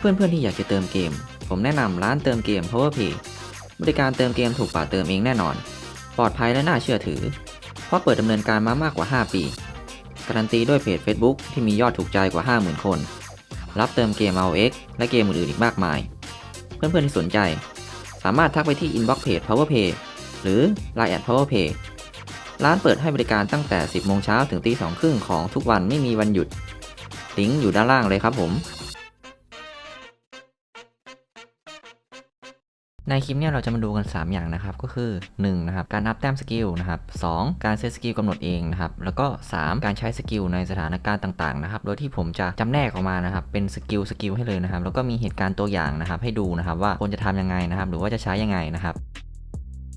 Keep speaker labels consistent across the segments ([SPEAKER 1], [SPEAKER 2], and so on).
[SPEAKER 1] เพื่อนๆที่อยากจะเติมเกม ผมแนะนำร้านเติมเกม PowerPay บริการเติมเกมถูกกว่าเติมเองแน่นอน ปลอดภัยและน่าเชื่อถือ เพราะเปิดดำเนินการมามากกว่า 5 ปี การันตีด้วยเพจ Facebook ที่มียอดถูกใจกว่า 50,000 คน รับเติมเกม ROX และเกมอื่นๆอีกมากมาย เพื่อนๆที่สนใจ สามารถทักไปที่ inbox page PowerPay หรือ line at PowerPay ร้านเปิดให้บริการตั้งแต่ 10 โมงเช้าถึงตี2ครึ่งของทุกวันไม่มีวันหยุด ลิงก์อยู่ด้านล่างเลยครับผม ในคลิปเนี้ยเราจะมาดูกัน 3 อย่างนะครับ ก็คือ 1. นะครับ การอัพแต้มสกิลนะครับ 2. การเซตสกิลกำหนดเองนะครับ แล้วก็ 3. การใช้สกิลในสถานการณ์ต่างๆนะครับ โดยที่ผมจะจำแนกออกมานะครับ เป็นสกิลสกิลให้เลยนะครับ แล้วก็มีเหตุการณ์ตัวอย่างนะครับ ให้ดูนะครับว่าควรจะทำยังไงนะครับ หรือว่าจะใช้ยังไงนะครับ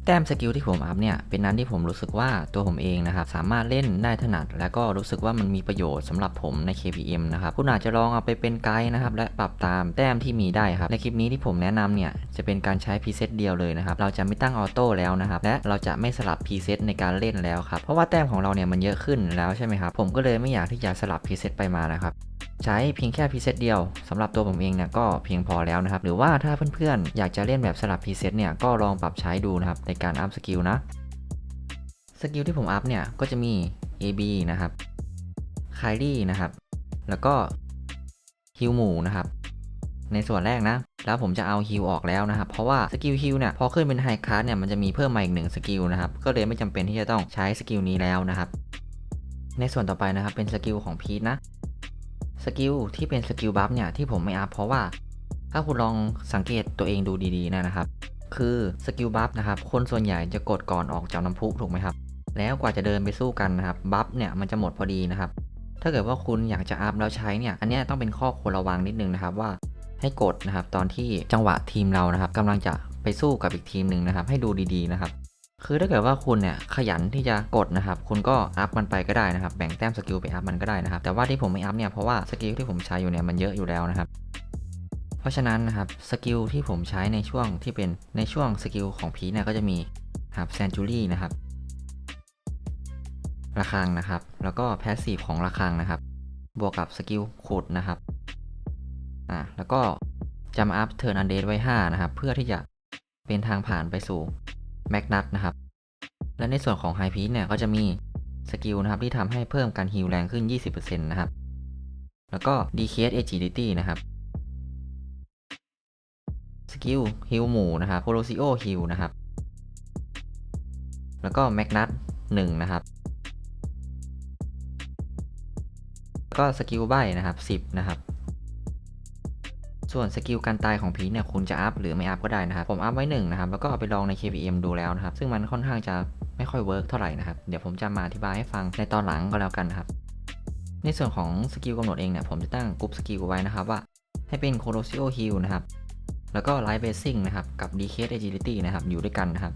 [SPEAKER 1] แต้มสกิลที่ผมอัพเนี่ยเป็นนั้นที่ผมรู้สึกว่าตัวผมเองนะครับสามารถเล่นได้ถนัด และก็รู้สึกว่ามันมีประโยชน์สำหรับผมใน KPM นะครับคุณอาจจะลองเอาไปเป็นไกด์นะครับและปรับตามแต้มที่มีได้ครับในคลิปนี้ที่ผมแนะนำเนี่ยจะเป็นการใช้พรีเซตเดียวเลยนะครับเราจะไม่ตั้งออโต้แล้วนะครับและเราจะไม่สลับพรีเซตในการเล่นแล้วครับเพราะว่าแต้มของเราเนี่ยมันเยอะขึ้นแล้วใช่ไหมครับผมก็เลยไม่อยากที่จะสลับพรีเซตไปมานะครับ ใช้เพียงแค่พรีเซตเดียวสำหรับตัวผมเองเนี่ยก็เพียงพอแล้วนะครับ หรือว่าถ้าเพื่อนๆ อยากจะเล่นแบบสลับพรีเซตเนี่ยก็ลองปรับใช้ดูนะครับ ในการอัพสกิลนะสกิลที่ผมอัพเนี่ยก็จะมี AB นะครับคายลี่นะครับ แล้วก็ฮิวหมูนะครับ ในส่วนแรกนะ แล้วผมจะเอาฮิวออกแล้วนะครับ เพราะว่าสกิลฮิวเนี่ยพอขึ้นเป็นไฮคลาสเนี่ยมันจะมีเพิ่มมาอีกหนึ่งสกิลนะครับ ก็เลยไม่จำเป็นที่จะต้องใช้สกิลนี้แล้วนะครับ ในส่วนต่อไปนะครับเป็นสกิลของพีทนะ สกิลที่เป็นสกิลบัฟเนี่ยที่ผมไม่อัพเพราะว่า ถ้าคุณลองสังเกตตัวเองดูดีๆนะครับ คือสกิลบัฟนะครับ คนส่วนใหญ่จะกดก่อนออกจากน้ำพุถูกไหมครับ แล้วกว่าจะเดินไปสู้กันนะครับบัฟเนี่ยมันจะหมดพอดีนะครับ ถ้าเกิดว่าคุณอยากจะอัพแล้วใช้เนี่ยอันนี้ต้องเป็นข้อควรระวังนิดนึงนะครับว่าให้กดนะครับตอนที่จังหวะทีมเรานะครับกำลังจะไปสู้กับอีกทีมหนึ่งนะครับ ให้ดูดีๆนะครับ คือถ้าเกิดว่าคุณเนี่ยขยันที่จะกดนะครับ คุณก็อัพมันไปก็ได้นะครับ แบ่งแต้มสกิลไปอัพมันก็ได้นะครับ แต่ว่าที่ผมไม่อัพเนี่ยเพราะว่าสกิลที่ผมใช้อยู่เนี่ยมันเยอะอยู่แล้วนะครับ เพราะฉะนั้นนะครับสกิลที่ผมใช้ในช่วงที่เป็นในช่วงสกิลของพีเนี่ยก็จะมีครับแซนจูรี่นะครับระฆังนะครับ แล้วก็แพสซีฟของระฆังนะครับ บวกกับสกิลขุดนะครับ อ่า แล้วก็จำอัพเทิร์นอันเดไว้ 5 นะครับ เพื่อที่จะเป็นทางผ่านไปสู่แมกนัตนะครับ และในส่วนของไฮพี e เนี่ยก็จะมีสกิลนะครับที่ทำให้เพิ่มการฮิลแรงขึ้น 20%นะครับ แล้วก็ decrease agility นะครับสกิลฮิลหมู่นะครับ p o l o s i o ฮิลนะครับ แล้วก็แมกนัต1นะครับแล้วก็สกิลใบนะครับ 10 นะครับ ส่วนสกิลการตายของพีชเนี่ยคุณจะอัพหรือไม่อัพก็ได้นะครับ ผมอัพไว้1นะครับแล้วก็เอาไปลองใน KPM ดูแล้วนะครับ ซึ่งมันค่อนข้างจะไม่ค่อยเวิร์กเท่าไหร่นะครับ เดี๋ยวผมจะมาอธิบายให้ฟังในตอนหลังก็แล้วกันนะครับ ในส่วนของสกิลกำหนดเองเนี่ยผมจะตั้งกรุ๊ปสกิลไว้นะครับว่าให้เป็น c o l o s i o Heal นะครับแล้วก็ Light Basing นะครับกับ decay Agility นะครับอยู่ด้วยกันนะครับ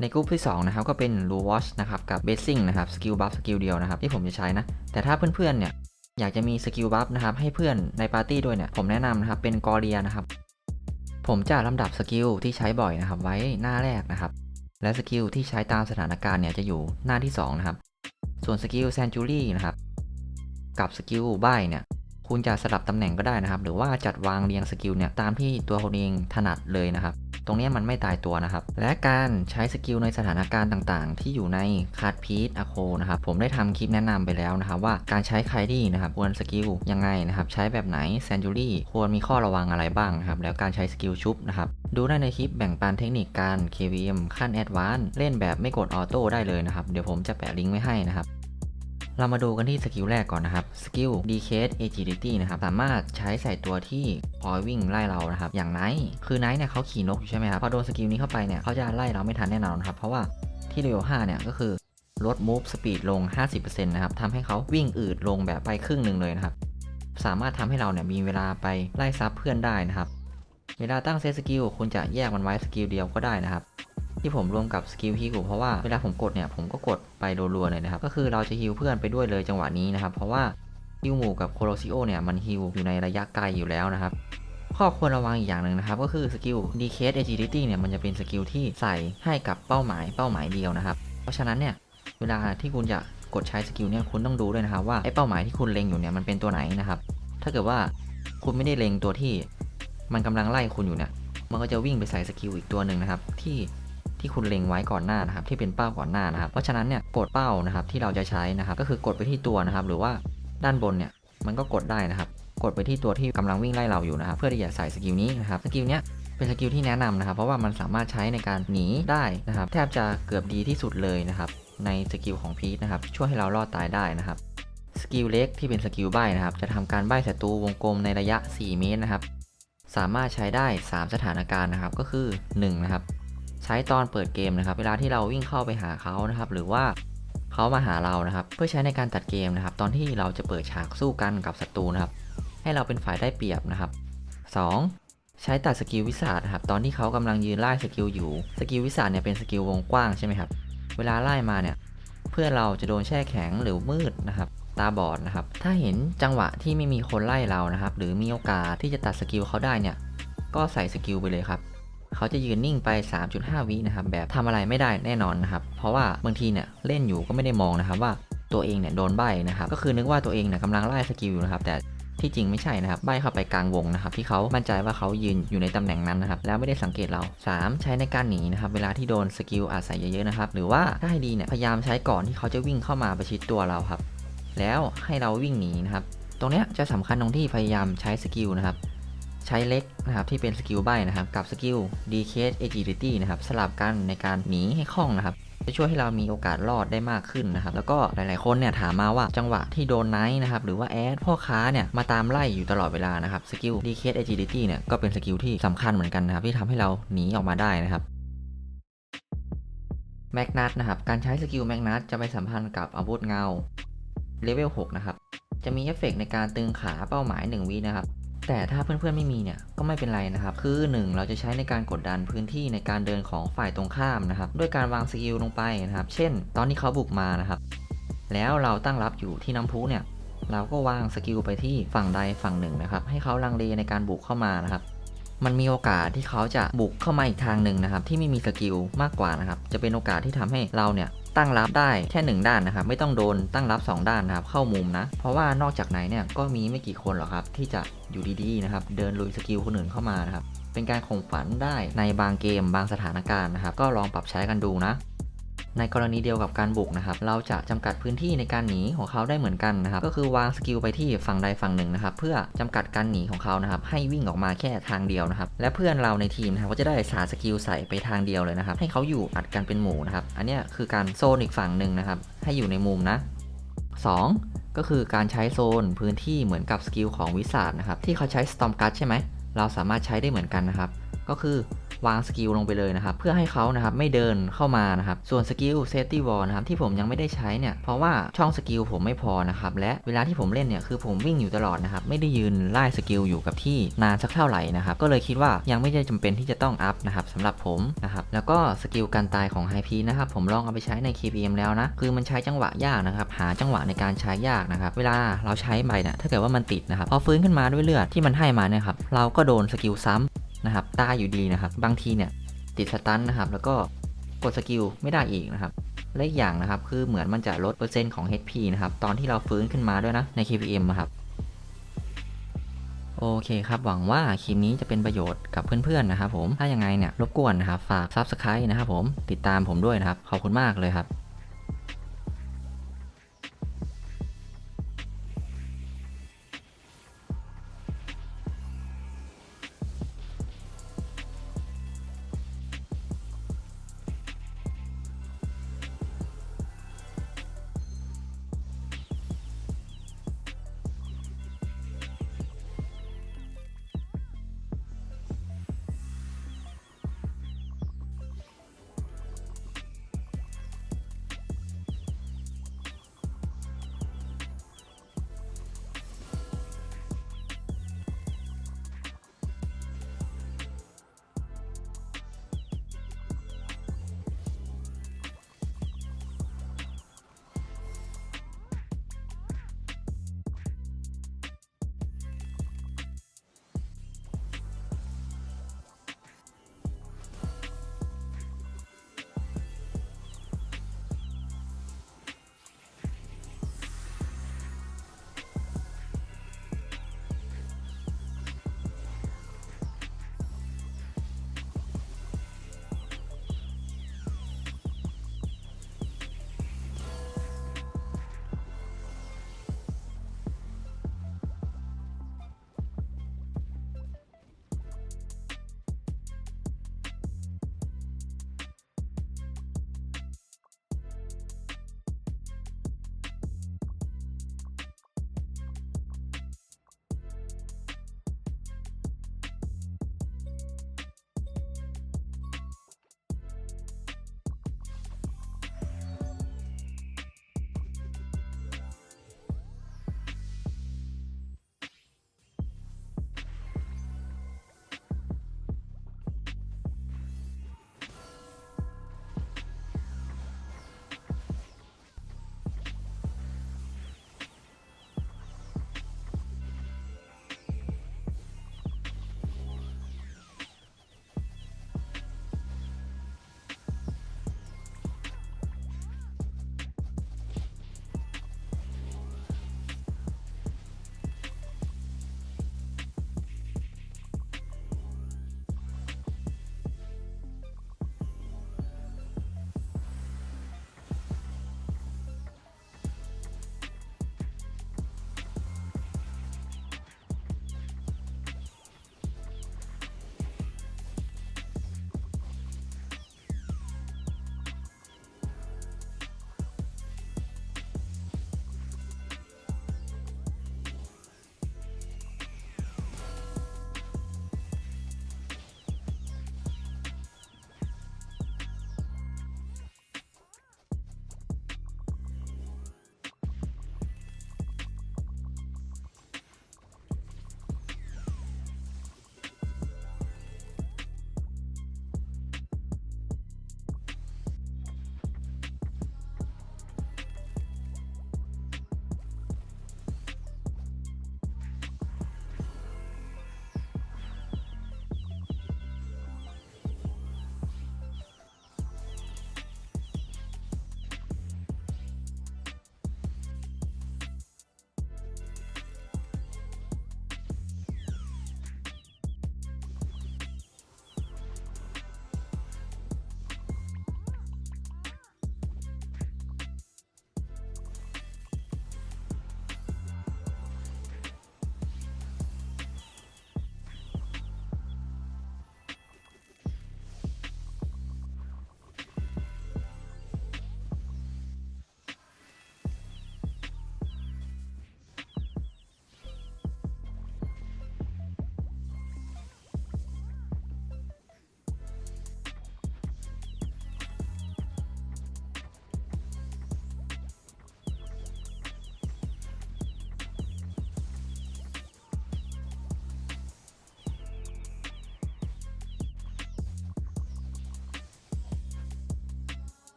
[SPEAKER 1] ในกรุ๊ปที่2นะครับก็เป็น Blue Watch นะครับกับ Basing นะครับสกิลบัฟสกิลเดียวนะครับที่ผมจะใช้นะแต่ถ้าเพื่อนๆเนี่ย อยากจะมีสกิลบัฟนะครับให้เพื่อนในปาร์ตี้ด้วยเนี่ยผมแนะนำนะครับเป็นกอเรียนะครับ ผมจะลำดับสกิลที่ใช้บ่อยนะครับ ไว้หน้าแรกนะครับ และสกิลที่ใช้ตามสถานการณ์เนี่ยจะอยู่หน้าที่2นะครับส่วนสกิลแซนจูรี่นะครับกับสกิลใบเนี่ยคุณจะสลับตำแหน่งก็ได้นะครับ หรือว่าจัดวางเรียงสกิลเนี่ยตามที่ตัวคุณเองถนัดเลยนะครับ ตรงนี้มันไม่ตายตัวนะครับ และการใช้สกิลในสถานการณ์ต่างๆ ที่อยู่ในคาร์ดพีทอะโคนะครับผมได้ทำคลิปแนะนำไปแล้วนะครับว่าการใช้ไคดี้นะครับควรสกิลยังไงนะครับใช้แบบไหนแซนจูรี่ควรมีข้อระวังอะไรบ้างนะครับแล้วการใช้สกิลชุบนะครับดูได้ในคลิปแบ่งปันเทคนิคการ KVM ขั้นแอดวานซ์เล่นแบบไม่กดออโต้ได้เลยนะครับเดี๋ยวผมจะแปะลิงก์ไว้ให้นะครับ เรามาดูกันที่สกิลแรกก่อนนะครับ สกิล Decade Agility นะครับ สามารถใช้ใส่ตัวที่คอยวิ่งไล่เรานะครับ อย่างไนท์คือไนท์เนี่ยเขาขี่นกอยู่ใช่ไหมครับ พอโดนสกิลนี้เข้าไปเนี่ยเขาจะไล่เราไม่ทันแน่นอนครับ เพราะว่าที่เลเวล5เนี่ยก็คือลด move speed ลง 50%นะครับทำให้เขาวิ่งอืดลงแบบไปครึ่งหนึ่งเลยนะครับ สามารถทำให้เราเนี่ยมีเวลาไปไล่ซับเพื่อนได้นะครับ เวลาตั้งเซตสกิลคุณจะแยกมันไว้สกิลเดียวก็ได้นะครับ ที่ผมรวมกับสกิลฮิลเพราะว่าเวลาผมกดเนี่ยผมก็กดไปรัวๆเลยนะครับก็คือเราจะฮิลเพื่อนไปด้วยเลยจังหวะนี้นะครับเพราะว่าฮิลหมู่กับโคโลซิโอเนี่ยมันฮิลอยู่ในระยะไกลอยู่แล้วนะครับข้อควรระวังอีกอย่างหนึ่งนะครับ ก็คือสกิล d e c a s e Agility เนี่ยมันจะเป็นสกิลที่ใส่ให้กับเป้าหมายเป้าหมายเดียวนะครับ เพราะฉะนั้นเนี่ยเวลาที่คุณจะกดใช้สกิลเนี่ยคุณต้องดูด้วยนะครับว่าไอ้เป้าหมายที่คุณเล็งอยู่เนี่ยมันเป็นตัวไหนนะครับ ถ้าเกิดว่าคุณไม่ได้เล็งตัวที่มันกำลังไล่คุณอยู่เนี่ยมันก็จะวิ่งไปใส่สกิลอีกตัวหนึ่งนะครับที่ ที่คุณเล็งไว้ก่อนหน้านะครับที่เป็นเป้าก่อนหน้านะครับ เพราะฉะนั้นเนี่ยกดเป้านะครับที่เราจะใช้นะครับ ก็คือกดไปที่ตัวนะครับ หรือว่าด้านบนเนี่ยมันก็กดได้นะครับ กดไปที่ตัวที่กำลังวิ่งไล่เราอยู่นะครับ เพื่อที่จะใส่สกิลนี้นะครับสกิลเนี้ยเป็นสกิลที่แนะนำนะครับ เพราะว่ามันสามารถใช้ในการหนีได้นะครับ แทบจะเกือบดีที่สุดเลยนะครับ ในสกิลของพีทนะครับ ช่วยให้เรารอดตายได้นะครับสกิลเล็กที่เป็นสกิลใบ้นะครับ จะทำการใบ้ศัตรูวงกลมในระยะ 4 เมตรนะครับ สามารถใช้ได้ 3 สถานการณ์นะครับ ก็คือ 1 นะครับ ใช้ตอนเปิดเกมนะครับ เวลาที่เราวิ่งเข้าไปหาเขานะครับ หรือว่าเขามาหาเรานะครับ เพื่อใช้ในการตัดเกมนะครับ ตอนที่เราจะเปิดฉากสู้กันกับศัตรูนะครับ ให้เราเป็นฝ่ายได้เปรียบนะครับ 2. ใช้ตัดสกิลวิสาดนะครับ ตอนที่เขากำลังยืนไล่สกิลอยู่ สกิลวิสาดเนี่ยเป็นสกิลวงกว้างใช่ไหมครับ เวลาไล่มาเนี่ย เพื่อเราจะโดนแช่แข็งหรือมืดนะครับ ตาบอดนะครับ ถ้าเห็นจังหวะที่ไม่มีคนไล่เรานะครับ หรือมีโอกาสที่จะตัดสกิลเขาได้เนี่ย ก็ใส่สกิลไปเลยครับ เขาจะยืนนิ่งไป 3.5 วินะครับแบบทำอะไรไม่ได้แน่นอนนะครับเพราะว่าบางทีเนี่ยเล่นอยู่ก็ไม่ได้มองนะครับว่าตัวเองเนี่ยโดนใบนะครับก็คือนึกว่าตัวเองเนี่ยกำลังไล่สกิลอยู่นะครับแต่ที่จริงไม่ใช่นะครับ ใบเข้าไปกลางวงนะครับที่เขามั่นใจว่าเขายืนอยู่ในตำแหน่งนั้นนะครับ แล้วไม่ได้สังเกตเรา 3. ใช้ในการหนีนะครับ เวลาที่โดนสกิลอาจใส่เยอะๆนะครับ หรือว่าถ้าให้ดีเนี่ย พยายามใช้ก่อนที่เขาจะวิ่งเข้ามาประชิดตัวเราครับ แล้วให้เราวิ่งหนีนะครับ ตรงเนี้ยจะสำคัญตรงที่พยายามใช้สกิลนะครับ ใช้เล็กนะครับที่เป็นสกิลใบนะครับกับสกิล Decade Agility นะครับสลับกันในการหนีให้คล่องนะครับจะช่วยให้เรามีโอกาสรอดได้มากขึ้นนะครับ แล้วก็หลายๆคนเนี่ยถามมาว่าจังหวะที่โดนไนท์นะครับ หรือว่าแอดพ่อค้าเนี่ย มาตามไล่อยู่ตลอดเวลานะครับ สกิล Decade Agility เนี่ย ก็เป็นสกิลที่สำคัญเหมือนกันนะครับ ที่ทำให้เราหนีออกมาได้นะครับแมกนัตนะครับ การใช้สกิลแมกนัตจะไปสัมพันธ์กับอาวุธเงาเลเวล 6 นะครับ จะมีเอฟเฟกต์ในการตึงขาเป้าหมาย1วินะครับ แต่ถ้าเพื่อนๆไม่มีเนี่ยก็ไม่เป็นไรนะครับ คือ 1 เราจะใช้ในการกดดันพื้นที่ในการเดินของฝ่ายตรงข้ามนะครับด้วยการวางสกิลลงไปนะครับ เช่น ตอนที่เขาบุกมานะครับ แล้วเราตั้งรับอยู่ที่น้ำพุเนี่ยเราก็วางสกิลไปที่ฝั่งใดฝั่งหนึ่งนะครับ ให้เขาลังเลในการบุกเข้ามานะครับ มันมีโอกาสที่เขาจะบุกเข้ามาอีกทางหนึ่งนะครับที่ไม่มีสกิลมากกว่านะครับจะเป็นโอกาสที่ทำให้เราเนี่ยตั้งรับได้แค่หนึ่งด้านนะครับ ไม่ต้องโดนตั้งรับ 2 ด้านนะครับ เข้ามุมนะ เพราะว่านอกจากไหนเนี่ยก็มีไม่กี่คนหรอกครับ ที่จะอยู่ดีๆนะครับ เดินลุยสกิลคนอื่นเข้ามานะครับ เป็นการข่มฝันได้ในบางเกมบางสถานการณ์นะครับ ก็ลองปรับใช้กันดูนะ ในกรณีเดียวกับการบุกนะครับ เราจะจำกัดพื้นที่ในการหนีของเขาได้เหมือนกันนะครับ ก็คือวางสกิลไปที่ฝั่งใดฝั่งหนึ่งนะครับ เพื่อจำกัดการหนีของเขานะครับ ให้วิ่งออกมาแค่ทางเดียวนะครับ และเพื่อนเราในทีมนะครับก็จะได้สาสกิลใส่ไปทางเดียวเลยนะครับ ให้เขาอยู่อัดกันเป็นหมู่นะครับ อันนี้คือการโซนอีกฝั่งหนึ่งนะครับ ให้อยู่ในมุมนะ 2. ก็คือการใช้โซนพื้นที่เหมือนกับสกิลของวิสาดนะครับ ที่เขาใช้ Storm Guard ใช่ไหม เราสามารถใช้ได้เหมือนกันนะครับ ก็คือวางสกิลลงไปเลยนะครับ เพื่อให้เขานะครับไม่เดินเข้ามานะครับ ส่วนสกิล Safety Wall นะครับที่ผมยังไม่ได้ใช้เนี่ย เพราะว่าช่องสกิลผมไม่พอนะครับ และเวลาที่ผมเล่นเนี่ยคือผมวิ่งอยู่ตลอดนะครับ ไม่ได้ยืนไล่สกิลอยู่กับที่นานสักเท่าไหร่นะครับ ก็เลยคิดว่ายังไม่ได้จำเป็นที่จะต้องอัพนะครับสำหรับผมนะครับ แล้วก็สกิลการตายของ High p นะครับผมลองเอาไปใช้ใน KPM แล้วนะ คือมันใช้จังหวะยากนะครับ หาจังหวะในการใช้ยากนะครับ เวลาเราใช้ไปเนี่ยถ้าเกิดว่ามันติดนะครับ พอฟื้นขึ้นมาด้วยเลือดที่มันให้มาเนี่ยครับ เราก็โดนสกิลซ้ำ นะครับตายอยู่ดีนะครับ บางทีเนี่ยติดสตันนะครับ แล้วก็กดสกิลไม่ได้อีกนะครับและอีกอย่างนะครับ คือเหมือนมันจะลดเปอร์เซ็นต์ของ HP นะครับ ตอนที่เราฟื้นขึ้นมาด้วยนะ ใน KPM นะครับ โอเคครับ หวังว่าคลิปนี้จะเป็นประโยชน์กับเพื่อนๆนะครับผม ถ้ายังไงเนี่ย รบกวนนะครับ ฝาก Subscribe นะครับผม ติดตามผมด้วยนะครับ ขอบคุณมากเลยครับ